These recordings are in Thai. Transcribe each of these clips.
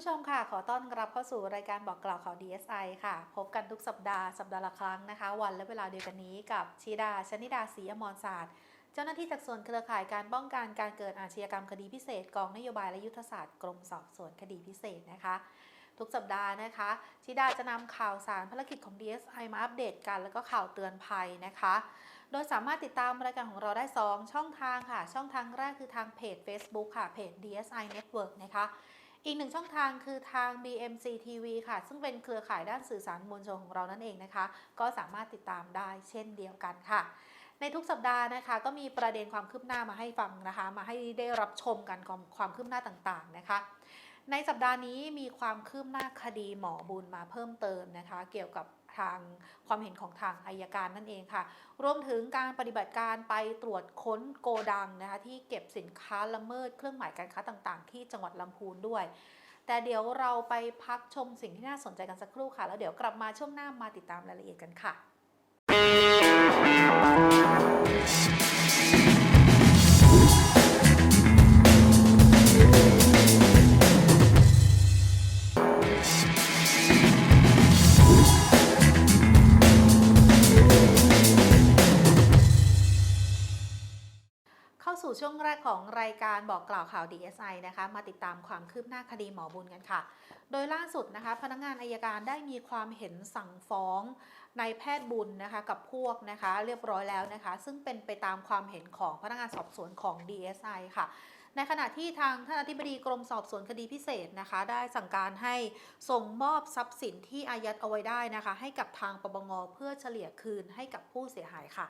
ผู้ชมค่ะ ขอต้อนรับเข้าสู่รายการบอกกล่าวข่าว DSI ค่ะ พบกันทุกสัปดาห์สัปดาห์ละครั้งนะคะ วันและเวลาเดียวกันนี้กับชีดาชนิดาศรีอมรศาสตร์ เจ้าหน้าที่จากส่วนเครือข่ายการป้องกันการเกิดอาชญากรรมคดีพิเศษกองนโยบายและยุทธศาสตร์กรมสอบสวนคดีพิเศษนะคะ ทุกสัปดาห์นะคะชิดาจะนำข่าวสารภารกิจของ DSI มาอัปเดตกัน แล้วก็ข่าวเตือนภัยนะคะโดยสามารถติดตามรายการของเราได้ 2 ช่องทางค่ะ ช่องทางแรกคือทางเพจ Facebook ค่ะ เพจ DSI Network นะคะ อีกหนึ่งช่องทางคือทาง BMC TV ค่ะ ซึ่งเป็นเครือข่ายด้านสื่อสารมวลชนของเรานั่นเองนะคะ ก็สามารถติดตามได้เช่นเดียวกันค่ะในทุกสัปดาห์นะคะก็มีประเด็นความคืบหน้ามาให้ฟังนะคะ มาให้ได้รับชมกันความความคืบหน้าต่างๆนะคะ ในสัปดาห์นี้มีความคืบหน้าคดีหมอบุญมาเพิ่มเติมนะคะ เกี่ยวกับ ทางความเห็นของทางอายการนั่นเองค่ะ รวมถึงการปฏิบัติการไปตรวจค้นโกดังนะคะที่เก็บสินค้าละเมิดเครื่องหมายการค้าต่างๆ ที่จังหวัดลำพูนด้วย แต่เดี๋ยวเราไปพักชมสิ่งที่น่าสนใจกันสักครู่ค่ะ แล้วเดี๋ยวกลับมาช่วงหน้ามาติดตามรายละเอียดกันค่ะ ช่วงแรกของรายการบอกกล่าวข่าว DSI นะคะ มาติดตามความคืบหน้าคดีหมอบุญกันค่ะ โดยล่าสุดนะคะ พนักงานอายการได้มีความเห็นสั่งฟ้องนายแพทย์บุญนะคะกับพวกนะคะเรียบร้อยแล้วนะคะ ซึ่งเป็นไปตามความเห็นของพนักงานสอบสวนของ DSI ค่ะในขณะที่ทางท่านอธิบดีกรมสอบสวนคดีพิเศษนะคะ ได้สั่งการให้ส่งมอบทรัพย์สินที่อายัดเอาไว้ได้นะคะ ให้กับทางปปงเพื่อเฉลี่ยคืนให้กับผู้เสียหายค่ะ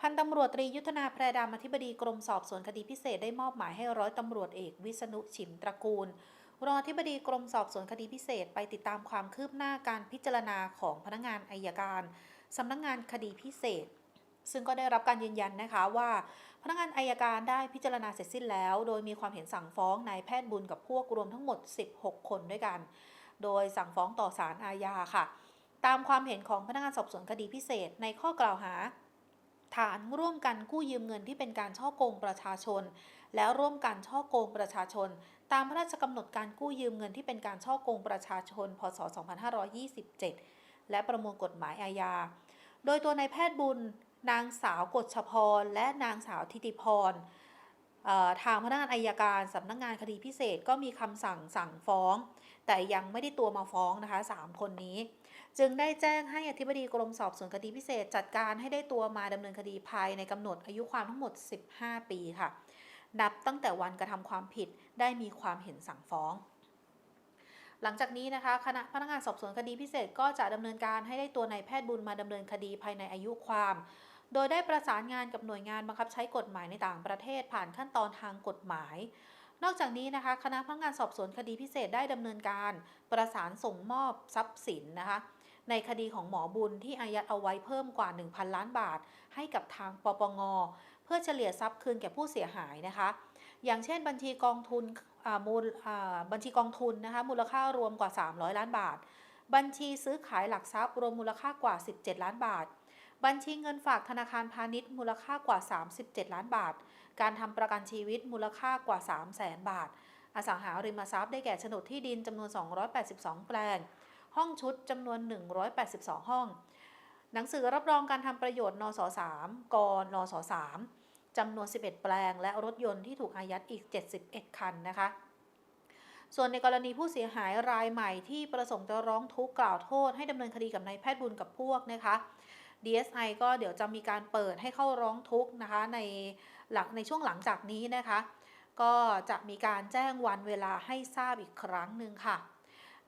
พันตำรวจตรียุทธนาแพรดามอธิบดีกรมสอบสวนคดีพิเศษได้มอบหมายให้ร้อยตำรวจเอกวิษณุฉิมตระกูลรองอธิบดีกรมสอบสวนคดีพิเศษไปติดตามความคืบหน้าการพิจารณาของพนักงานอายการสำนักงงานคดีพิเศษ ซึ่งก็ได้รับการยืนยันนะคะว่า พนักงานอายการได้พิจารณาเสร็จสิ้นแล้ว โดยมีความเห็นสั่งฟ้องนายแพทย์บุญกับพวกรวมทั้งหมด 16 คนด้วยกัน โดยสั่งฟ้องต่อศาลอาญาค่ะ ตามความเห็นของพนักงานสอบสวนคดีพิเศษในข้อกล่าวหา ฐานร่วมกันกู้ยืมเงินที่เป็นการช่อโกงประชาชน แล้วร่วมกันช่อโกงประชาชน ตามพระราชกำหนดการกู้ยืมเงินที่เป็นการช่อโกงประชาชน พศ 2527 และประมวลกฎหมายอาญา โดยตัวนายแพทย์บุญ นางสาวกฎชพร และนางสาวทิติพรทางพนักงานอายการสำนักงานคดีพิเศษก็มีคำสั่งสั่งฟ้อง แต่ยังไม่ได้ตัวมาฟ้องนะคะสามคนนี้ จึงได้แจ้งให้อธิบดีกรมสอบสวนคดีพิเศษ จัดการให้ได้ตัวมาดำเนินคดีภายในกำหนดอายุความทั้งหมด 15 ปีค่ะ นับตั้งแต่วันกระทำความผิดได้มีความเห็นสั่งฟ้อง หลังจากนี้นะคะคณะพนักงานสอบสวนคดีพิเศษก็จะดำเนินการให้ได้ตัวนายแพทย์บุญมาดำเนินคดีภายในอายุความโดยได้ประสานงานกับหน่วยงานบังคับใช้กฎหมายในต่างประเทศผ่านขั้นตอนทางกฎหมาย นอกจากนี้นะคะคณะพนักงานสอบสวนคดีพิเศษได้ดำเนินการ ประสานส่งมอบทรัพย์สินนะคะ ในคดีของหมอบุญที่อายัดเอาไว้เพิ่มกว่า 1,000 ล้านบาท ให้กับทางปปง เพื่อเฉลี่ยทรัพย์คืนแก่ผู้เสียหายนะคะ อย่างเช่นบัญชีกองทุนมูลบัญชีกองทุนนะคะมูลค่ารวมกว่า 300 ล้านบาท บัญชีซื้อขายหลักทรัพย์รวมมูลค่ากว่า 17 ล้านบาท บัญชีเงินฝากธนาคารพาณิชย์ มูลค่ากว่า 37 ล้านบาท การทำประกันชีวิตมูลค่ากว่า 3 0 0แสนบาท อสังหาริมทรัพย์ได้แก่โฉนดที่ดินจำนวน 282 แปลง ห้องชุดจำนวน 182 ห้อง หนังสือรับรองการทำประโยชน์นส3กนส3จำนวน 11 แปลง และรถยนต์ที่ถูกอายัดอีก 71 คันนะคะส่วนในกรณีผู้เสียหายรายใหม่ที่ประสงค์จะร้องทุกข์กล่าวโทษให้ดำเนินคดีกับนายแพทย์บุญกับพวกนะคะ DSI ก็เดี๋ยวจะมีการเปิดให้เข้าร้องทุกข์นะคะในหลังในช่วงหลังจากนี้นะคะ ก็จะมีการแจ้งวันเวลาให้ทราบอีกครั้งหนึ่งค่ะ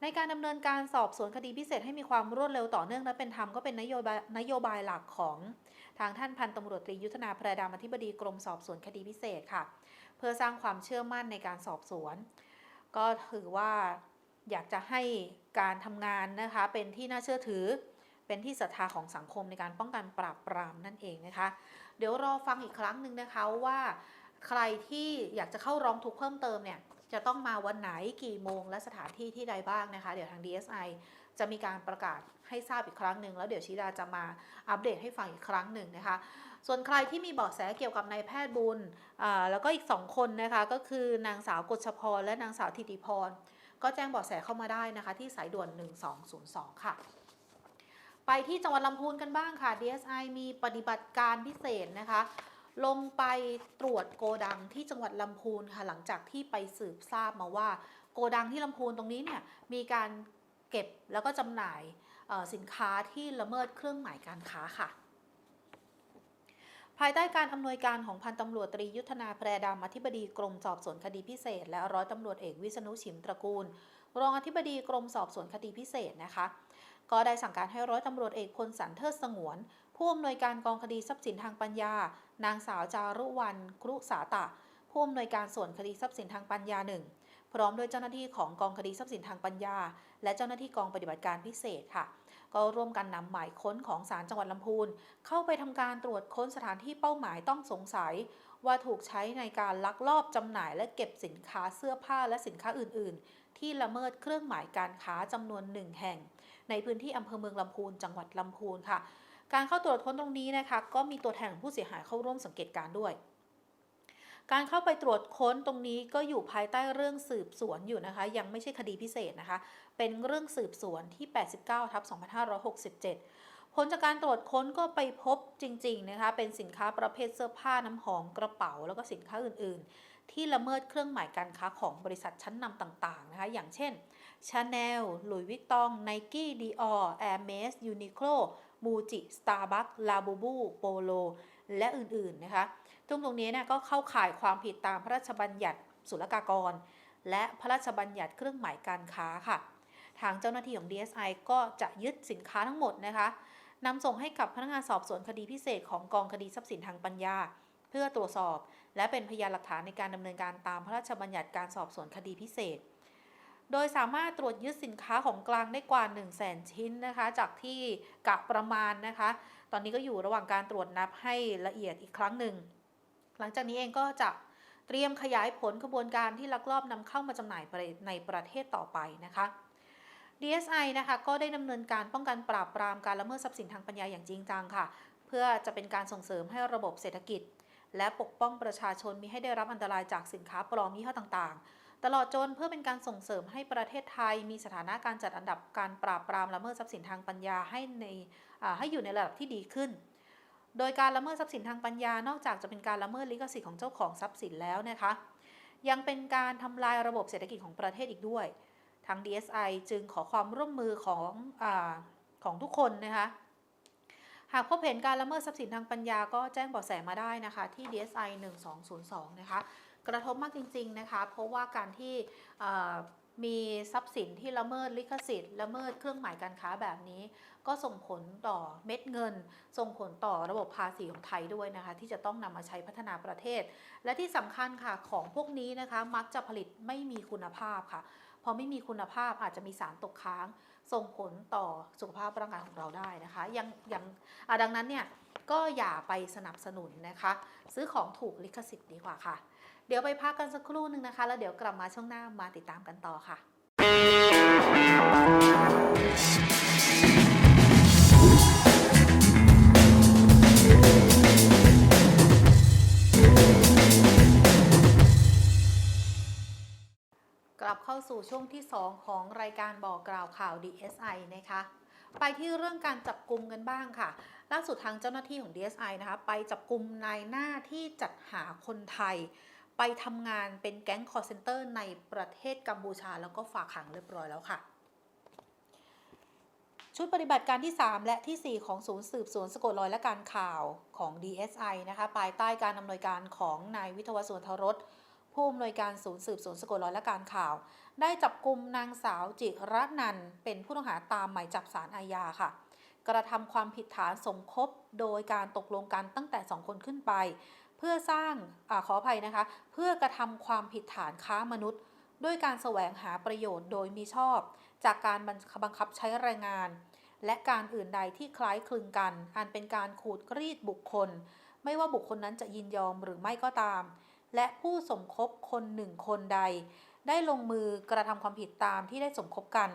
ในการดำเนินการสอบสวนคดีพิเศษให้มีความรวดเร็วต่อเนื่องและเป็นธรรมก็เป็นนโยบายนโยบายหลักของทางท่านพันตำรวจตรียุทธนาพระดามอธิบดีกรมสอบสวนคดีพิเศษค่ะ เพื่อสร้างความเชื่อมั่นในการสอบสวน ก็ถือว่าอยากจะให้การทำงานนะคะเป็นที่น่าเชื่อถือเป็นที่ศรัทธาของสังคมในการป้องกันปราบปรามนั่นเองนะคะ เดี๋ยวรอฟังอีกครั้งหนึ่งนะคะว่าใครที่อยากจะเข้าร้องทุกข์เพิ่มเติมเนี่ย จะต้องมาวันไหนกี่โมง และสถานที่ที่ใดบ้างนะคะ เดี๋ยวทาง DSI จะมีการประกาศให้ทราบอีกครั้งหนึ่งแล้วเดี๋ยวชิดาจะมาอัปเดตให้ฟังอีกครั้งหนึ่งนะคะ ส่วนใครที่มีเบาะแสเกี่ยวกับนายแพทย์บุญอ่าแล้วก็อีก 2 คนนะคะก็คือนางสาวกฎชพรและนางสาวธิติพร ก็แจ้งเบาะแสเข้ามาได้นะคะ ที่สายด่วน 1202 ค่ะ ไปที่จังหวัดลำพูนกันบ้างค่ะ DSI มีปฏิบัติการพิเศษนะคะ ลงไปตรวจโกดังที่จังหวัดลำพูนค่ะหลังจากที่ไปสืบทราบมาว่า โกดังที่ลำพูนตรงนี้เนี่ยมีการเก็บแล้วก็จำหน่ายสินค้าที่ละเมิดเครื่องหมายการค้าค่ะ ภายใต้การอำนวยการของพันตำรวจตรียุทธนาแพรดำอธิบดีกรมสอบสวนคดีพิเศษ และร้อยตำรวจเอกวิษณุชิมตระกูล รองอธิบดีกรมสอบสวนคดีพิเศษนะคะก็ได้สั่งการให้ร้อยตำรวจเอกพลสันเทิดสงวน ผู้อำนวยการกองคดีทรัพย์สินทางปัญญา นางสาวจารุวรรณครุสาตะ ผู้อำนวยการส่วนคดีทรัพย์สินทางปัญญาหนึ่งพร้อมด้วยเจ้าหน้าที่ของกองคดีทรัพย์สินทางปัญญา และเจ้าหน้าที่กองปฏิบัติการพิเศษค่ะ ก็ร่วมกันนำหมายค้นของศาลจังหวัดลำพูน เข้าไปทำการตรวจค้นสถานที่เป้าหมายต้องสงสัย ว่าถูกใช้ในการลักลอบจำหน่ายและเก็บสินค้าเสื้อผ้าและสินค้าอื่น ๆ ที่ละเมิดเครื่องหมายการค้าจำนวนหนึ่งแห่ง ในพื้นที่อำเภอเมืองลำพูนจังหวัดลำพูนค่ะ การเข้าตรวจค้นตรงนี้นะคะ ก็มีตัวแทนของผู้เสียหายเข้าร่วมสังเกตการ์ด้วย การเข้าไปตรวจค้นตรงนี้ก็อยู่ภายใต้เรื่องสืบสวนอยู่นะคะ ยังไม่ใช่คดีพิเศษนะคะ เป็นเรื่องสืบสวนที่ 89ทับ2567 ผลจากการตรวจค้นก็ไปพบจริงๆนะคะ เป็นสินค้าประเภทเสื้อผ้าน้ำหอมกระเป๋า แล้วก็สินค้าอื่น ๆ ที่ละเมิดเครื่องหมายการค้าของบริษัทชั้นนำต่างๆนะคะ อย่างเช่น Chanel ห ลุยส์วิตตอง Nike Dior Hermes Uniqlo Muji Starbucks Labubu Polo และอื่น ๆ นะคะตรงตรงนี้เนี่ยก็เข้าข่ายความผิดตามพระราชบัญญัติศุลกากร และพระราชบัญญัติเครื่องหมายการค้าค่ะ ทางเจ้าหน้าที่ของ DSI ก็จะยึดสินค้าทั้งหมดนะคะนำส่งให้กับพนักงานสอบสวนคดีพิเศษของกองคดีทรัพย์สินทางปัญญา เพื่อตรวจสอบ และเป็นพยานหลักฐานในการดำเนินการตามพระราชบัญญัติการสอบสวนคดีพิเศษ โดยสามารถตรวจยึดสินค้าของกลางได้กว่า 1 0 0 0 0แชิ้นนะคะ จากที่กะประมาณนะคะ ตอนนี้ก็อยู่ระหว่างการตรวจนับให้ละเอียดอีกครั้งหนึ่ง หลังจากนี้เองก็จะเตรียมขยายผลขบวนการที่ลักลอบนำเข้ามาจำหน่ายในประเทศต่อไปนะคะ DSI นะคะก็ได้ดำเนินการป้องกันปราบปรามการละเมิดทรัพย์สินทางปัญญาอย่างจริงจังค่ะ เพื่อจะเป็นการส่งเสริมให้ระบบเศรษฐกิจ และปกป้องประชาชนมิให้ได้รับอันตรายจากสินค้าปลอมยี่ห้อต่างๆ ตลอดจนเพื่อเป็นการส่งเสริมให้ประเทศไทย มีสถานะการจัดอันดับการปราบปรามละเมิดทรัพย์สินทางปัญญาให้ในให้อยู่ในระดับที่ดีขึ้น โดยการละเมิดทรัพย์สินทางปัญญานอกจากจะเป็นการละเมิดลิขสิทธิ์ของเจ้าของทรัพย์สินแล้วนะคะ ยังเป็นการทำลายระบบเศรษฐกิจของประเทศอีกด้วย ทาง DSI จึงขอความร่วมมือของอของทุกคนนะคะหากพบเห็นการละเมิดทรัพย์สินทางปัญญาก็แจ้งเบาะแสมาได้นะคะ ที่ DSI 1202 นะคะ กระทบมากจริง ๆนะคะ เพราะว่าการที่มีทรัพย์สินที่ละเมิดลิขสิทธิ์ละเมิดเครื่องหมายการค้าแบบนี้ ก็ส่งผลต่อเม็ดเงิน ส่งผลต่อระบบภาษีของไทยด้วยนะคะ ที่จะต้องนำมาใช้พัฒนาประเทศ และที่สำคัญค่ะของพวกนี้นะคะ มักจะผลิตไม่มีคุณภาพค่ะพอไม่มีคุณภาพอาจจะมีสารตกค้าง ส่งผลต่อสุขภาพร่างกายของเราได้นะคะยังยังดังนั้นเนี่ยก็อย่าไปสนับสนุนนะคะ ซื้อของถูกลิขสิทธิ์ดีกว่าค่ะ เดี๋ยวไปพักกันสักครู่หนึ่งนะคะ แล้วเดี๋ยวกลับมาช่วงหน้ามาติดตามกันต่อค่ะ กลับเข้าสู่ช่วงที่ 2 ของรายการบอกกล่าวข่าว DSI นะคะไปที่เรื่องการจับกลุ่มกันบ้างค่ะ ล่าสุดทางเจ้าหน้าที่ของ DSI นะคะ ไปจับกลุ่มนายหน้าที่จัดหาคนไทย ไปทำงานเป็นแก๊งคอร์เซนเตอร์ในประเทศกัมพูชา แล้วก็ฝากขังเรียบร้อยแล้วค่ะ ชุดปฏิบัติการที่ 3 และที่ 4 ของศูนย์สืบสวนสะกดรอยและการข่าวของ DSI นะคะภายใต้การอำนวยการของนายวิทยาสวนทรสผู้อำนวยการศูนย์สืบสวนสะกดรอยและการข่าว ได้จับกลุ่มนางสาวจิรนันเป็นผู้ต้องหาตามหมายจับสารอาญาค่ะ กระทำความผิดฐานสมคบโดยการตกลงกันตั้งแต่ 2 คนขึ้นไป เพื่อสร้างอขออภัยนะคะ เพื่อกระทำความผิดฐานค้ามนุษย์ ด้วยการแสวงหาประโยชน์โดยมิชอบ จากการบังคับใช้แรงงาน และการอื่นใดที่คล้ายคลึงกัน อันเป็นการขูดกรีดบุคคล ไม่ว่าบุคคลนั้นจะยินยอมหรือไม่ก็ตาม และผู้สมคบคนหนึ่งคนใด ได้ลงมือกระทำความผิดตามที่ได้สมคบกัน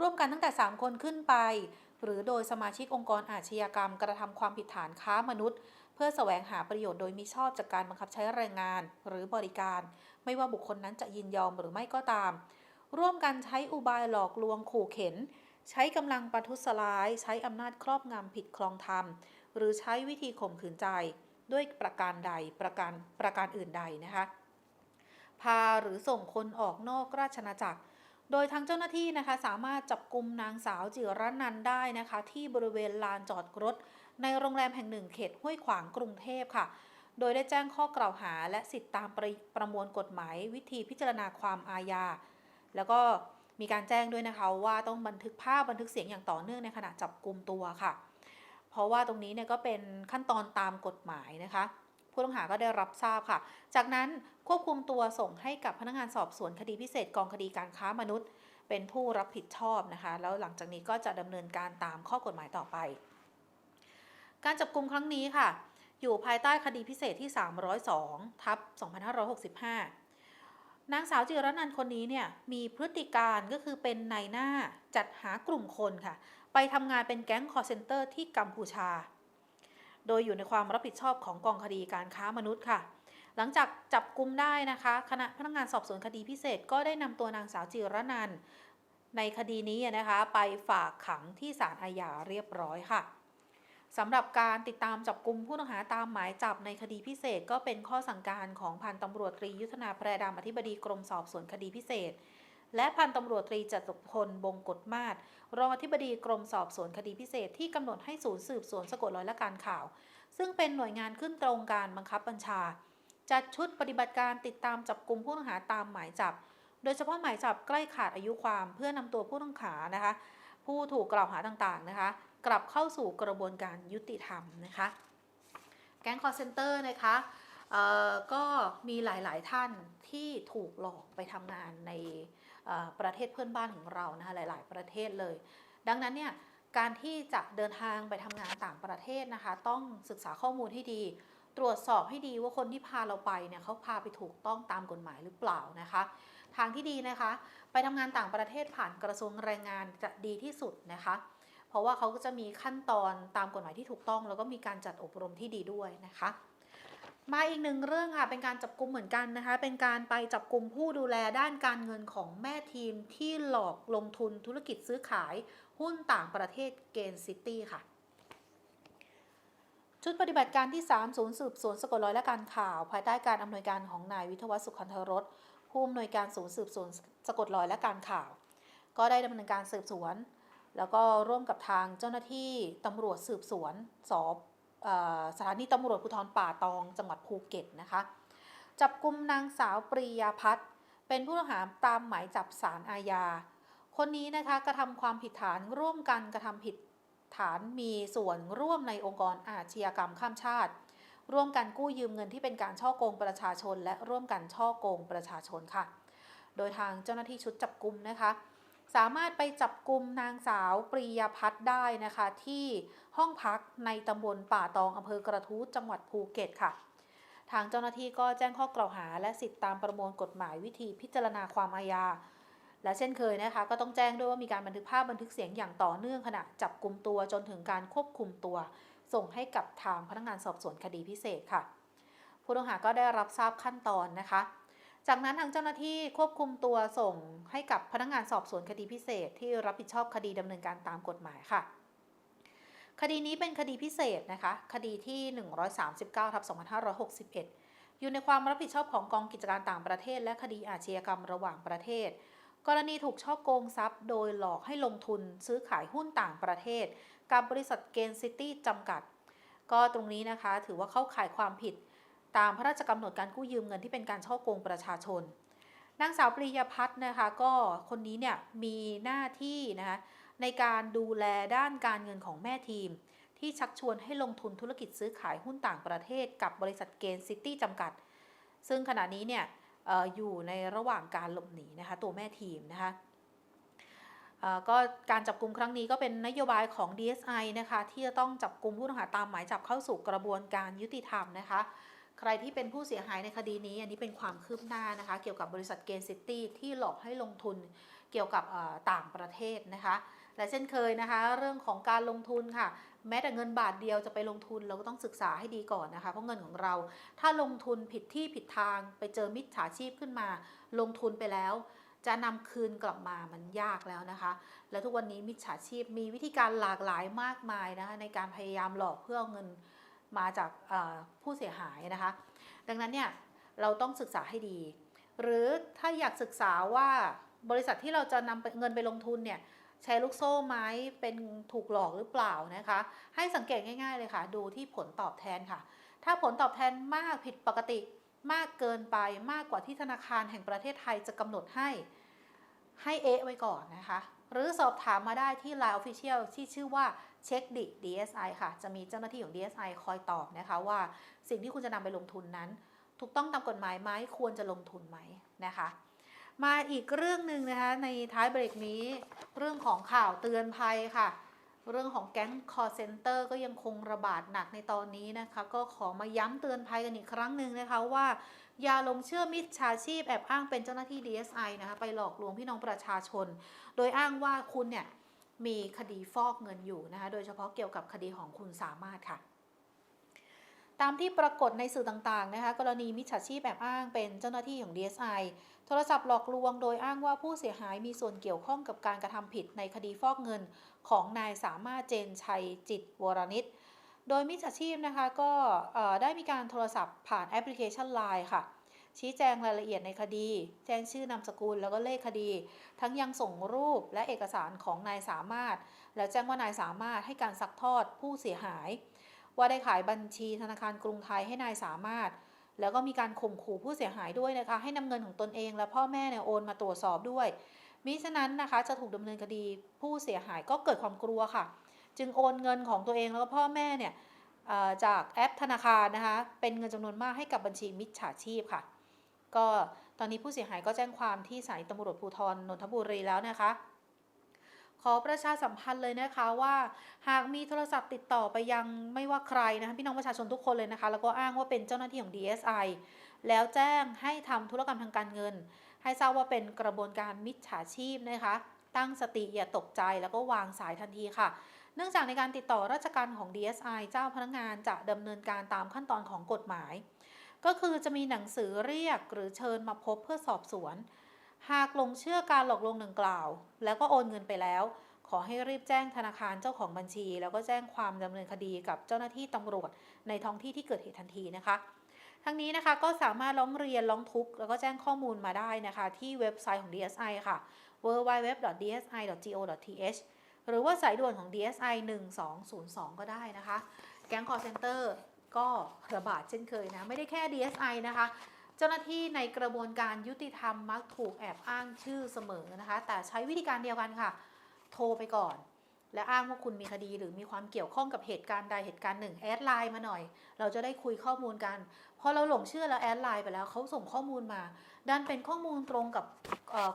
ร่วมกันตั้งแต่ 3 คนขึ้นไป หรือโดยสมาชิกองค์กรอาชญากรรมกระทำความผิดฐานค้ามนุษย์ เพื่อแสวงหาประโยชน์โดยมิชอบจากการบังคับใช้แรงงานหรือบริการ ไม่ว่าบุคคลนั้นจะยินยอมหรือไม่ก็ตาม ร่วมกันใช้อุบายหลอกลวงขู่เข็น ใช้กำลังประทุษร้าย ใช้อำนาจครอบงำผิดคลองธรรม หรือใช้วิธีข่มขืนใจ ด้วยประการใดประการประการอื่นใดนะคะพาหรือส่งคนออกนอกราชอาณาจักร โดยทางเจ้าหน้าที่นะคะสามารถจับกลุ่มนางสาวจิรนันท์ได้นะคะ ที่บริเวณลานจอดรถ ในโรงแรมแห่งหนึ่งเขตห้วยขวางกรุงเทพค่ะ โดยได้แจ้งข้อกล่าวหาและสิทธิตามประประมวลกฎหมายวิธีพิจารณาความอาญา แล้วก็มีการแจ้งด้วยนะคะว่าต้องบันทึกภาพบันทึกเสียงอย่างต่อเนื่องในขณะจับกลุ่มตัวค่ะ เพราะว่าตรงนี้เนี่ยก็เป็นขั้นตอนตามกฎหมายนะคะ ผู้ต้องหาก็ได้รับทราบค่ะ จากนั้นควบคุมตัวส่งให้กับพนักงานสอบสวนคดีพิเศษกองคดีการค้ามนุษย์ เป็นผู้รับผิดชอบนะคะ แล้วหลังจากนี้ก็จะดำเนินการตามข้อกฎหมายต่อไป การจับกลุ่มครั้งนี้ค่ะ อยู่ภายใต้คดีพิเศษที่ 302 ทับ 2565 นางสาวจิรนันคนนี้เนี่ยมีพฤติการก็คือเป็นนายหน้าจัดหากลุ่มคนค่ะ ไปทำงานเป็นแก๊งคอร์เซนเตอร์ที่กัมพูชา โดยอยู่ในความรับผิดชอบของกองคดีการค้ามนุษย์ค่ะ หลังจากจับกุมได้นะคะ คณะพนักงานสอบสวนคดีพิเศษก็ได้นำตัวนางสาวจิรนันในคดีนี้นะคะ ไปฝากขังที่ศาลอาญาเรียบร้อยค่ะสำหรับการติดตามจับกลุ่มผู้ต้องหาตามหมายจับในคดีพิเศษ ก็เป็นข้อสั่งการของพันตำรวจตรียุทธนาแพรดำอธิบดีกรมสอบสวนคดีพิเศษ และพันตำรวจตรีจตุพลบงกฎมาศรองอธิบดีกรมสอบสวนคดีพิเศษที่กำหนดให้ศูนย์สืบสวนสะกดรอยและการข่าว ซึ่งเป็นหน่วยงานขึ้นตรงการบังคับบัญชา จัดชุดปฏิบัติการติดตามจับกลุ่มผู้ต้องหาตามหมายจับ โดยเฉพาะหมายจับใกล้ขาดอายุความเพื่อนำตัวผู้ต้องหานะคะ ผู้ถูกกล่าวหาต่างๆนะคะ กลับเข้าสู่กระบวนการยุติธรรมนะคะ แก๊งคอร์เซนเตอร์นะคะก็มีหลายๆท่านที่ถูกหลอกไปทำงานใน ประเทศเพื่อนบ้านของเรานะคะหลาย ๆ ประเทศเลย ดังนั้นเนี่ยการที่จะเดินทางไปทำงานต่างประเทศนะคะ ต้องศึกษาข้อมูลให้ดี ตรวจสอบให้ดีว่าคนที่พาเราไปเนี่ยเขาพาไปถูกต้องตามกฎหมายหรือเปล่านะคะ ทางที่ดีนะคะ ไปทำงานต่างประเทศผ่านกระทรวงแรงงานจะดีที่สุดนะคะ เพราะว่าเขาก็จะมีขั้นตอนตามกฎหมายที่ถูกต้อง แล้วก็มีการจัดอบรมที่ดีด้วยนะคะ มาอีกหนึ่งเรื่องค่ะ เป็นการจับกลุ่มเหมือนกันนะคะ เป็นการไปจับกลุ่มผู้ดูแลด้านการเงินของแม่ทีมที่หลอกลงทุนธุรกิจซื้อขายหุ้นต่างประเทศเกนซิตี้ค่ะ ชุดปฏิบัติการที่ 3 ศูนย์สืบสวนสะกดรอยและการข่าว ภายใต้การอำนวยการของนายวิทวัฒสุขันธรสผู้อำนวยการศูนย์สืบสวนสะกดรอยและการข่าว ก็ได้ดำเนินการสืบสวน แล้วก็ร่วมกับทางเจ้าหน้าที่ตำรวจสืบสวนสอบ สถานีตำรวจภูธรป่าตอง จังหวัดภูเก็ตนะคะ จับกลุ่มนางสาวปรียาพัฒน์เป็นผู้ต้องหาตามหมายจับสารอาญา คนนี้นะคะกระทำความผิดฐานร่วมกันกระทำผิดฐานมีส่วนร่วมในองค์กรอาชญากรรมข้ามชาติ ร่วมกันกู้ยืมเงินที่เป็นการช่อโกงประชาชน และร่วมกันช่อโกงประชาชนค่ะ โดยทางเจ้าหน้าที่ชุดจับกลุ่มนะคะ สามารถไปจับกลุ่มนางสาวปรียพัฒน์ได้นะคะ ที่ห้องพักในตำบลป่าตองอำเภอกระทู้จังหวัดภูเก็ตค่ะ ทางเจ้าหน้าที่ก็แจ้งข้อกล่าวหา และสิทธิตามประมวลกฎหมายวิธีพิจารณาความอาญาและเช่นเคยนะคะ ก็ต้องแจ้งด้วยว่ามีการบันทึกภาพบันทึกเสียงอย่างต่อเนื่องขณะจับกลุ่มตัวจนถึงการควบคุมตัว ส่งให้กับทางพนักงานสอบสวนคดีพิเศษค่ะ ผู้ต้องหาก็ได้รับทราบขั้นตอนนะคะ จากนั้นทางเจ้าหน้าที่ควบคุมตัวส่งให้กับพนักงานสอบสวนคดีพิเศษที่รับผิดชอบคดีดำเนินการตามกฎหมายค่ะ คดีนี้เป็นคดีพิเศษนะคะ คดีที่ 139ทับ2561 อยู่ในความรับผิดชอบของกองกิจการต่างประเทศ และคดีอาชญากรรมระหว่างประเทศ กรณีถูกช่อโกงทรัพย์โดยหลอกให้ลงทุนซื้อขายหุ้นต่างประเทศ กับบริษัทเกนซิตี้จำกัด ก็ตรงนี้นะคะถือว่าเข้าข่ายความผิด ตามพระราชกำหนดการกู้ยืมเงินที่เป็นการช่อโกงประชาชน นางสาวปริยพัฒน์นะคะก็คนนี้เนี่ยมีหน้าที่นะคะในการดูแลด้านการเงินของแม่ทีม ที่ชักชวนให้ลงทุนธุรกิจซื้อขายหุ้นต่างประเทศกับบริษัทเกนซิตี้จำกัด ซึ่งขณะนี้เนี่ยอออยู่ในระหว่างการหลบหนีนะคะตัวแม่ทีมนะคะก็การจับกลุ่มครั้งนี้ก็เป็นนโยบายของ DSI นะคะที่จะต้องจับกลุ่มผู้ต้องหาตามหมายจับเข้าสู่กระบวนการยุติธรรมนะคะ ใครที่เป็นผู้เสียหายในคดีนี้ อันนี้เป็นความคืบหน้านะคะ เกี่ยวกับบริษัทเกนซิตี้ที่หลอกให้ลงทุนเกี่ยวกับต่างประเทศนะคะ และเช่นเคยนะคะ เรื่องของการลงทุนค่ะ แม้แต่เงินบาทเดียวจะไปลงทุนเราก็ต้องศึกษาให้ดีก่อนนะคะ เพราะเงินของเรา ถ้าลงทุนผิดที่ผิดทางไปเจอมิจฉาชีพขึ้นมา ลงทุนไปแล้วจะนำคืนกลับมามันยากแล้วนะคะ และทุกวันนี้มิจฉาชีพมีวิธีการหลากหลายมากมายนะคะในการพยายามหลอกเพื่อเอาเงิน มาจากผู้เสียหายนะคะ ดังนั้นเนี่ยเราต้องศึกษาให้ดี หรือถ้าอยากศึกษาว่าบริษัทที่เราจะนำเงินไปลงทุนเนี่ยใช้ลูกโซ่ไหมเป็นถูกหลอกหรือเปล่านะคะ ให้สังเกตง่าย ๆ เลยค่ะ ดูที่ผลตอบแทนค่ะ ถ้าผลตอบแทนมากผิดปกติมากเกินไปมากกว่าที่ธนาคารแห่งประเทศไทยจะกำหนดให้ให้เอะไว้ก่อนนะคะ หรือสอบถามมาได้ที่ Line Official ที่ชื่อว่า เช็คดิ DSI ค่ะ จะมีเจ้าหน้าที่ของ DSI คอยตอบนะคะว่าสิ่งที่คุณจะนำไปลงทุนนั้น ถูกต้องตามกฎหมายไหมควรจะลงทุนไหมนะคะ มาอีกเรื่องหนึ่งนะคะในท้ายเบรกนี้ เรื่องของข่าวเตือนภัยค่ะ เรื่องของแก๊ง call center ก็ยังคงระบาดหนักในตอนนี้นะคะ ก็ขอมาย้ำเตือนภัยกันอีกครั้งหนึ่งนะคะว่าอย่าลงเชื่อมิจฉาชีพแอบอ้างเป็นเจ้าหน้าที่ DSI นะคะไปหลอกลวงพี่น้องประชาชน โดยอ้างว่าคุณเนี่ย มีคดีฟอกเงินอยู่นะคะโดยเฉพาะเกี่ยวกับคดีของคุณสามารถค่ะ ตามที่ปรากฏในสื่อต่างๆนะคะกรณีมิจฉาชีพแอบอ้างเป็นเจ้าหน้าที่ของ DSI โทรศัพท์หลอกลวงโดยอ้างว่าผู้เสียหายมีส่วนเกี่ยวข้องกับการกระทำผิดในคดีฟอกเงินของนายสามารถเจนชัยจิตวรนิตโดยมิจฉาชีพนะคะก็ได้มีการโทรศัพท์ผ่านแอปพลิเคชัน Line ค่ะ ชี้แจงรายละเอียดในคดี แจ้งชื่อนามสกุลแล้วก็เลขคดี ทั้งยังส่งรูปและเอกสารของนายสามารถ แล้วแจ้งว่านายสามารถให้การซักทอดผู้เสียหาย ว่าได้ขายบัญชีธนาคารกรุงไทยให้นายสามารถ แล้วก็มีการข่มขู่ผู้เสียหายด้วยนะคะ ให้นำเงินของตนเอง และพ่อแม่เนี่ยโอนมาตรวจสอบด้วยมิฉะนั้นนะคะจะถูกดำเนินคดีผู้เสียหายก็เกิดความกลัวค่ะ จึงโอนเงินของตัวเองแล้วก็พ่อแม่เนี่ยจากแอปธนาคารนะคะ เป็นเงินจำนวนมากให้กับบัญชีมิจฉาชีพค่ะ ก็ตอนนี้ผู้เสียหายก็แจ้งความที่สถานีตำรวจภูธรนนทบุรีแล้วนะคะ ขอประชาสัมพันธ์เลยนะคะว่า หากมีโทรศัพท์ติดต่อไปยังไม่ว่าใครนะคะพี่น้องประชาชนทุกคนเลยนะคะ แล้วก็อ้างว่าเป็นเจ้าหน้าที่ของ DSI แล้วแจ้งให้ทำธุรกรรมทางการเงิน ให้ทราบว่าเป็นกระบวนการมิจฉาชีพนะคะตั้งสติอย่าตกใจแล้วก็วางสายทันทีค่ะ เนื่องจากในการติดต่อราชการของ DSI เจ้าพนักงานจะดำเนินการตามขั้นตอนของกฎหมาย ก็คือจะมีหนังสือเรียกหรือเชิญมาพบเพื่อสอบสวน หากหลงเชื่อการหลอกลวงดังกล่าว แล้วก็โอนเงินไปแล้ว ขอให้รีบแจ้งธนาคารเจ้าของบัญชี แล้วก็แจ้งความดำเนินคดีกับเจ้าหน้าที่ตำรวจ ในท้องที่ที่เกิดเหตุทันทีนะคะ ทั้งนี้นะคะก็สามารถร้องเรียนร้องทุกข์แล้วก็แจ้งข้อมูลมาได้นะคะ ที่เว็บไซต์ของ DSI ค่ะ www.dsi.go.th หรือว่าสายด่วนของ DSI 1202 ก็ได้นะคะ แก๊ง call center ก็ระบาดเช่นเคยนะ ไม่ได้แค่ DSI นะคะเจ้าหน้าที่ในกระบวนการยุติธรรมมักถูกแอบอ้างชื่อเสมอนะคะ แต่ใช้วิธีการเดียวกันค่ะ โทรไปก่อน และอ้างว่าคุณมีคดีหรือมีความเกี่ยวข้องกับเหตุการณ์ใดเหตุการณ์หนึ่งแอดไลน์มาหน่อย เราจะได้คุยข้อมูลกัน พอเราหลงเชื่อแล้วแอดไลน์ไปแล้วเขาส่งข้อมูลมา ดันเป็นข้อมูลตรงกับ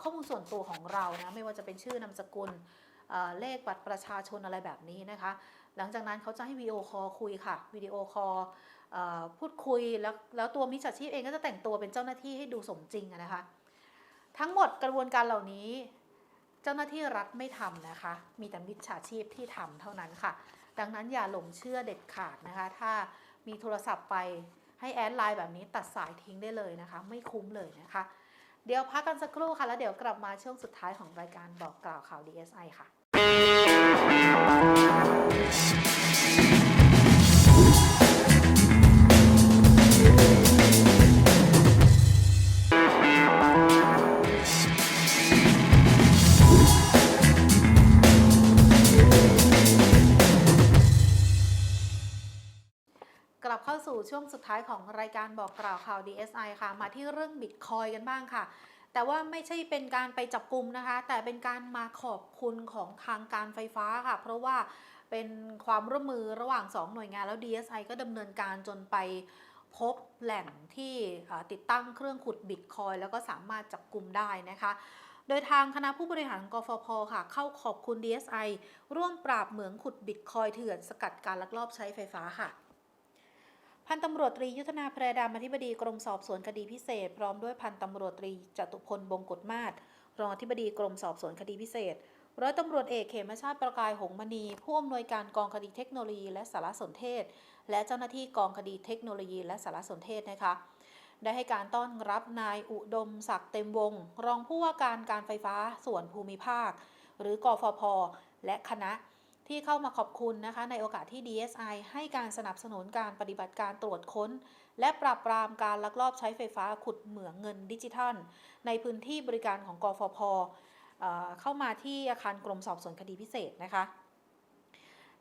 ข้อมูลส่วนตัวของเรานะไม่ว่าจะเป็นชื่อนามสกุลเเลขบัตรประชาชนอะไรแบบนี้นะคะ หลังจากนั้นเขาจะให้วิดีโอคอลคุยค่ะวิดีโอคอลพูดคุยแล้วแล้วตัวมิจฉาชีพเองก็จะแต่งตัวเป็นเจ้าหน้าที่ให้ดูสมจริงนะคะ ทั้งหมดกระบวนการเหล่านี้ เจ้าหน้าที่รัฐไม่ทำนะคะ มีแต่มิจฉาชีพที่ทำเท่านั้นค่ะ ดังนั้นอย่าหลงเชื่อเด็ดขาดนะคะ ถ้ามีโทรศัพท์ไปให้แอดไลน์แบบนี้ตัดสายทิ้งได้เลยนะคะ ไม่คุ้มเลยนะคะ เดี๋ยวพักกันสักครู่ค่ะ แล้วเดี๋ยวกลับมาช่วงสุดท้ายของรายการบอกกล่าวข่าว DSI ค่ะ กลับเข้าสู่ช่วงสุดท้ายของรายการบอกกล่าวข่าว DSI ค่ะ มาที่เรื่องบิตคอยกันบ้างค่ะ แต่ว่าไม่ใช่เป็นการไปจับกลุ่มนะคะ แต่เป็นการมาขอบคุณของทางการไฟฟ้าค่ะ เพราะว่าเป็นความร่วมมือระหว่าง 2 หน่วยงานแล้ว DSI ก็ดำเนินการจนไปพบแหล่งที่ติดตั้งเครื่องขุดบิตคอยแล้วก็สามารถจับกลุ่มได้นะคะ โดยทางคณะผู้บริหารกฟพค่ะ เข้าขอบคุณ DSI ร่วมปราบเหมืองขุดบิตคอยเถื่อนสกัดการลักลอบใช้ไฟฟ้าค่ะ พันตำรวจตรียุทธนาแพรดามอธิบดีกรมสอบสวนคดีพิเศษ พร้อมด้วยพันตำรวจตรีจตุพลบงกฎมาศรองอธิบดีกรมสอบสวนคดีพิเศษร้อยตำรวจเอกเขมชาติประกายหงมณี ผู้อำนวยการกองคดีเทคโนโลยีและสารสนเทศ และเจ้าหน้าที่กองคดีเทคโนโลยีและสารสนเทศนะคะ ได้ให้การต้อนรับนายอุดมศักดิ์เต็มวง รองผู้ว่าการการไฟฟ้าส่วนภูมิภาค หรือกฟพและคณะ ที่เข้ามาขอบคุณนะคะ ในโอกาสที่ DSI ให้การสนับสนุนการปฏิบัติการตรวจค้น และปราบปรามการลักลอบใช้ไฟฟ้าขุดเหมืองเงินดิจิทัล ในพื้นที่บริการของกฟพเอเข้ามาที่อาคารกรมสอบสวนคดีพิเศษนะคะ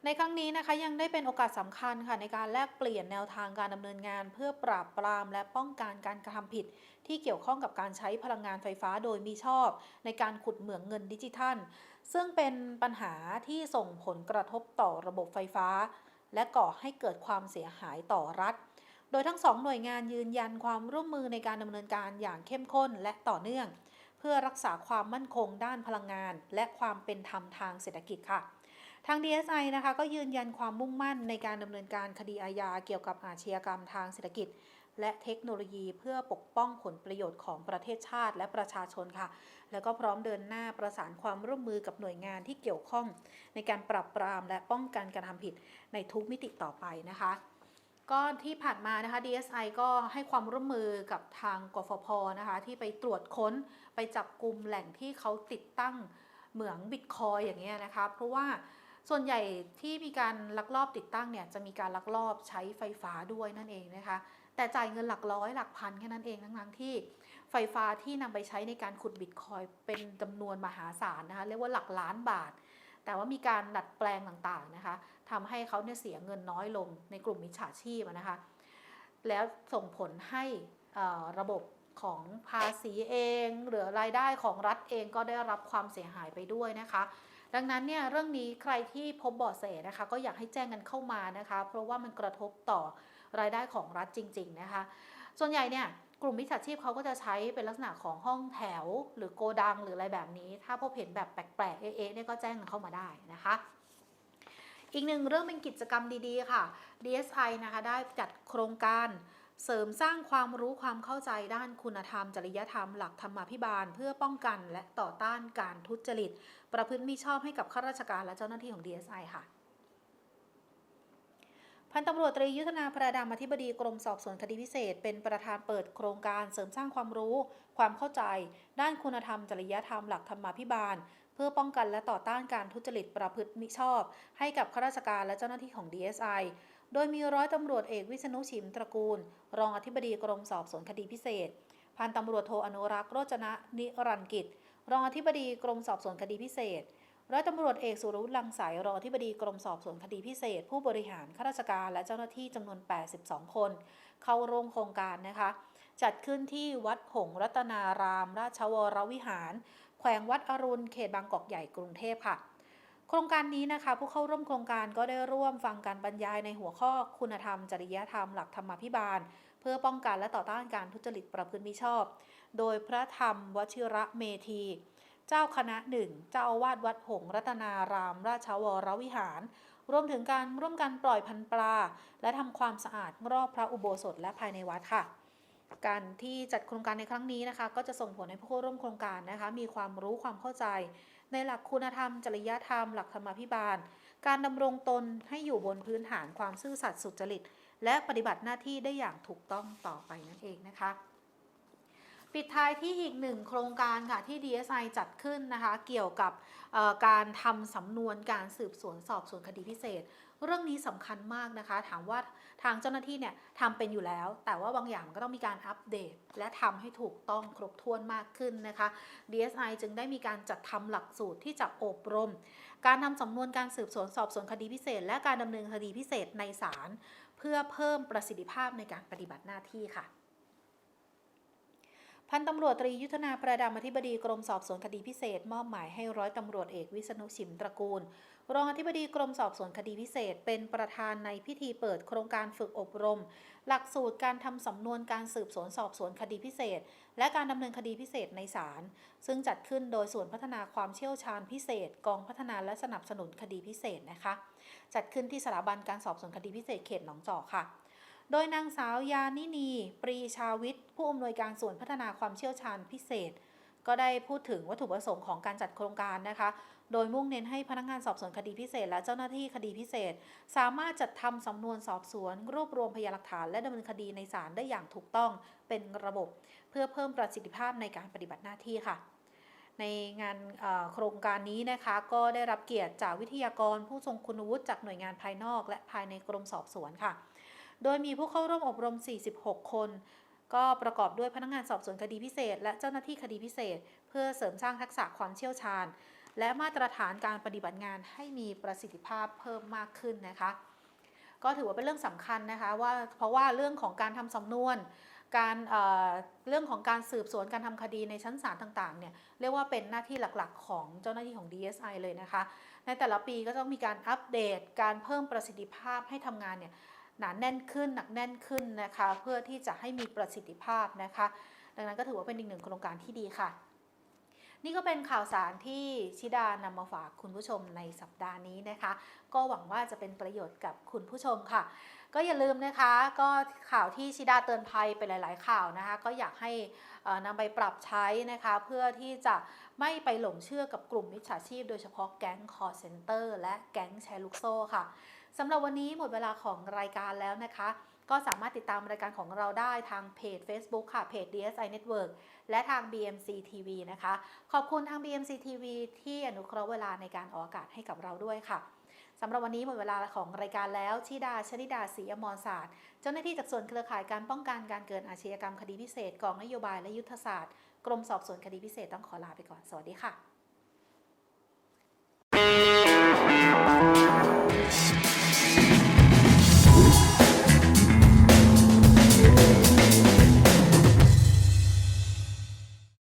ในครั้งนี้นะคะยังได้เป็นโอกาสสำคัญค่ะในการแลกเปลี่ยนแนวทางการดำเนินงาน เพื่อปราบปรามและป้องกันการกระทำผิด ที่เกี่ยวข้องกับการใช้พลังงานไฟฟ้าโดยมิชอบ ในการขุดเหมืองเงินดิจิทัล ซึ่งเป็นปัญหาที่ส่งผลกระทบต่อระบบไฟฟ้า และก่อให้เกิดความเสียหายต่อรัฐ โดยทั้งสองหน่วยงานยืนยันความร่วมมือในการดำเนินการอย่างเข้มข้นและต่อเนื่อง เพื่อรักษาความมั่นคงด้านพลังงาน และความเป็นธรรมทางเศรษฐกิจค่ะทาง DSI นะคะก็ยืนยันความมุ่งมั่นในการดำเนินการคดีอาญาเกี่ยวกับอาชญากรรมทางเศรษฐกิจ และเทคโนโลยีเพื่อปกป้องผลประโยชน์ของประเทศชาติและประชาชนค่ะ แล้วก็พร้อมเดินหน้าประสานความร่วมมือกับหน่วยงานที่เกี่ยวข้อง ในการปรับปรามและป้องกันการทำผิดในทุกมิติต่อไปนะคะก็ที่ผ่านมานะคะ DSI ก็ให้ความร่วมมือกับทางกฟพนะคะที่ไปตรวจค้นไปจับกลุ่มแหล่งที่เขาติดตั้งเหมืองบิตคอยอย่างเงี้ยนะคะเพราะว่าส่วนใหญ่ที่มีการลักลอบติดตั้งเนี่ยจะมีการลักลอบใช้ไฟฟ้าด้วยนั่นเองนะคะ แต่จ่ายเงินหลักร้อยหลักพันแค่นั้นเองทั้งๆที่ไฟฟ้าที่นำไปใช้ในการขุดบิตคอยเป็นจำนวนมหาศาลนะคะเรียกว่าหลักล้านบาท แต่ว่ามีการดัดแปลงต่างๆนะคะทำให้เขาเนี่ยเสียเงินน้อยลงในกลุ่มมิจฉาชีพนะคะ แล้วส่งผลให้ระบบของภาษีเอง หรือรายได้ของรัฐเองก็ได้รับความเสียหายไปด้วยนะคะ ดังนั้นเนี่ยเรื่องนี้ใครที่พบเบาะแสนะคะ ก็อยากให้แจ้งกันเข้ามานะคะ เพราะว่ามันกระทบต่อ รายได้ของรัฐจริง ๆ นะคะ ส่วนใหญ่เนี่ยกลุ่มมิจฉาชีพเขาก็จะใช้เป็นลักษณะของห้องแถว หรือโกดังหรืออะไรแบบนี้ ถ้าพบเห็นแบบแปลกๆเอ๊ะเนี่ยก็แจ้งเข้ามาได้นะคะอีกหนึ่งเรื่องเป็นกิจกรรมดีๆ ค่ะ DSI นะคะได้จัดโครงการเสริมสร้างความรู้ความเข้าใจด้านคุณธรรม จริยธรรม หลักธรรมาภิบาล เพื่อป้องกันและต่อต้านการทุจริต ประพฤติมิชอบให้กับข้าราชการและเจ้าหน้าที่ของ DSI ค่ะ พันตำรวจตรียุทธนาพระดามอธิบดีกรมสอบสวนคดีพิเศษ เป็นประธานเปิดโครงการเสริมสร้างความรู้ ความเข้าใจ ด้านคุณธรรม จริยธรรมหลักธรรมาภิบาล เพื่อป้องกันและต่อต้านการทุจริตประพฤติมิชอบ ให้กับข้าราชการและเจ้าหน้าที่ของ DSI โดยมีร้อยตำรวจเอกวิษณุชิมตระกูล รองอธิบดีกรมสอบสวนคดีพิเศษ พันตำรวจโทอนุรักษ์โรจนะนิรันกิจ รองอธิบดีกรมสอบสวนคดีพิเศษ ร้อยตำรวจเอกสุรวุฒิลังสายรองอธิบดีกรมสอบสวนคดีพิเศษ ผู้บริหารข้าราชการและเจ้าหน้าที่จำนวน 82 คน เข้าร่วมโครงการนะคะ จัดขึ้นที่วัดหงรัตนาราม ราชวรวิหาร แขวงวัดอรุณเขตบางกอกใหญ่กรุงเทพค่ะ โครงการนี้นะคะ ผู้เข้าร่วมโครงการก็ได้ร่วมฟังการบรรยายในหัวข้อคุณธรรม จริยธรรมหลักธรรมาภิบาล เพื่อป้องกันและต่อต้านการทุจริตประพฤติมิชอบ โดยพระธรรมวชิระเมธี เจ้าคณะหนึ่งเจ้าอาวาสวัดหงรัตนาราม ราชวรวิหาร รวมถึงการร่วมกันปล่อยพันปลา และทำความสะอาดรอบพระอุโบสถและภายในวัดค่ะ การที่จัดโครงการในครั้งนี้นะคะ ก็จะส่งผลให้ผู้ร่วมโครงการนะคะ มีความรู้ความเข้าใจ ในหลักคุณธรรม จริยธรรม หลักธรรมาภิบาล การดำรงตนให้อยู่บนพื้นฐานความซื่อสัตย์สุจริต และปฏิบัติหน้าที่ได้อย่างถูกต้องต่อไปนั่นเองนะคะ ปิดท้ายที่อีกหนึ่งโครงการค่ะที่ DSI จัดขึ้นนะคะ เกี่ยวกับการทำสำนวนการสืบสวนสอบสวนคดีพิเศษ เรื่องนี้สำคัญมากนะคะ ถามว่าทางเจ้าหน้าที่เนี่ยทำเป็นอยู่แล้ว แต่ว่าบางอย่างก็ต้องมีการอัปเดต และทำให้ถูกต้องครบถ้วนมากขึ้นนะคะ DSI จึงได้มีการจัดทำหลักสูตรที่จะอบรม การทำสำนวนการสืบสวนสอบสวนคดีพิเศษ และการดำเนินคดีพิเศษในศาลเพื่อเพิ่มประสิทธิภาพในการปฏิบัติหน้าที่ค่ะ พันตำรวจตรียุทธนาประดามอธิบดีกรมสอบสวนคดีพิเศษ มอบหมายให้ร้อยตำรวจเอกวิษณุชิมตระกูล รองอธิบดีกรมสอบสวนคดีพิเศษ เป็นประธานในพิธีเปิดโครงการฝึกอบรม หลักสูตรการทำสำนวนการสืบสวนสอบสวนคดีพิเศษ และการดำเนินคดีพิเศษในศาลซึ่งจัดขึ้นโดยส่วนพัฒนาความเชี่ยวชาญพิเศษ กองพัฒนาและสนับสนุนคดีพิเศษนะคะ จัดขึ้นที่สถาบันการสอบสวนคดีพิเศษเขตหนองจอกค่ะ โดยนางสาวยานินี ปรีชาวิทย์ ผู้อำนวยการส่วนพัฒนาความเชี่ยวชาญพิเศษ ก็ได้พูดถึงวัตถุประสงค์ของการจัดโครงการนะคะ โดยมุ่งเน้นให้พนักงานสอบสวนคดีพิเศษ และเจ้าหน้าที่คดีพิเศษ สามารถจัดทำสำนวนสอบสวน รวบรวมพยานหลักฐานและดำเนินคดีในศาลได้อย่างถูกต้องเป็นระบบ เพื่อเพิ่มประสิทธิภาพในการปฏิบัติหน้าที่ค่ะในงานโครงการนี้นะคะก็ได้รับเกียรติจากวิทยากรผู้ทรงคุณวุฒิจากหน่วยงานภายนอก และภายในกรมสอบสวนค่ะ โดยมีผู้เข้าร่วมอบรม 46 คน ก็ประกอบด้วยพนักงานสอบสวนคดีพิเศษ และเจ้าหน้าที่คดีพิเศษ เพื่อเสริมสร้างทักษะความเชี่ยวชาญ และมาตรฐานการปฏิบัติงานให้มีประสิทธิภาพเพิ่มมากขึ้นนะคะ ก็ถือว่าเป็นเรื่องสำคัญนะคะว่าเพราะว่าเรื่องของการทำสำนวนการเเรื่องของการสืบสวนการทำคดีในชั้นศาลต่างๆเนี่ยเรียกว่าเป็นหน้าที่หลักๆ ของเจ้าหน้าที่ของ DSI เลยนะคะ ในแต่ละปีก็ต้องมีการอัปเดต การเพิ่มประสิทธิภาพให้ทำงานเนี่ย หนาแน่นขึ้นหนักแน่นขึ้นนะคะ เพื่อที่จะให้มีประสิทธิภาพนะคะ ดังนั้นก็ถือว่าเป็นอีกหนึ่งโครงการที่ดีค่ะ นี่ก็เป็นข่าวสารที่ชิดานำมาฝากคุณผู้ชมในสัปดาห์นี้นะคะ ก็หวังว่าจะเป็นประโยชน์กับคุณผู้ชมค่ะ ก็อย่าลืมนะคะ ก็ข่าวที่ชิดาเตือนภัยไปหลาย ๆ ข่าวนะคะ ก็อยากให้นำไปปรับใช้นะคะ เพื่อที่จะไม่ไปหลงเชื่อกับกลุ่มมิจฉาชีพ โดยเฉพาะแก๊งคอร์เซนเตอร์และแก๊งแชร์ลูกโซ่ค่ะ สำหรับวันนี้หมดเวลาของรายการแล้วนะคะ ก็สามารถติดตามรายการของเราได้ทางเพจ Facebook ค่ะเพจ DSI Network และทาง BMC TV นะคะ ขอบคุณทาง BMC TV ที่อนุเคราะห์เวลาในการออกอากาศให้กับเราด้วยค่ะสำหรับวันนี้หมดเวลาของรายการแล้วชิดาชนิดาศรีอมรศาสตร์ เจ้าหน้าที่จากส่วนเครือข่ายการป้องกันการเกิดอาชญากรรมคดีพิเศษกองนโยบายและยุทธศาสตร์กรมสอบสวนคดีพิเศษต้องขอลาไปก่อนสวัสดีค่ะ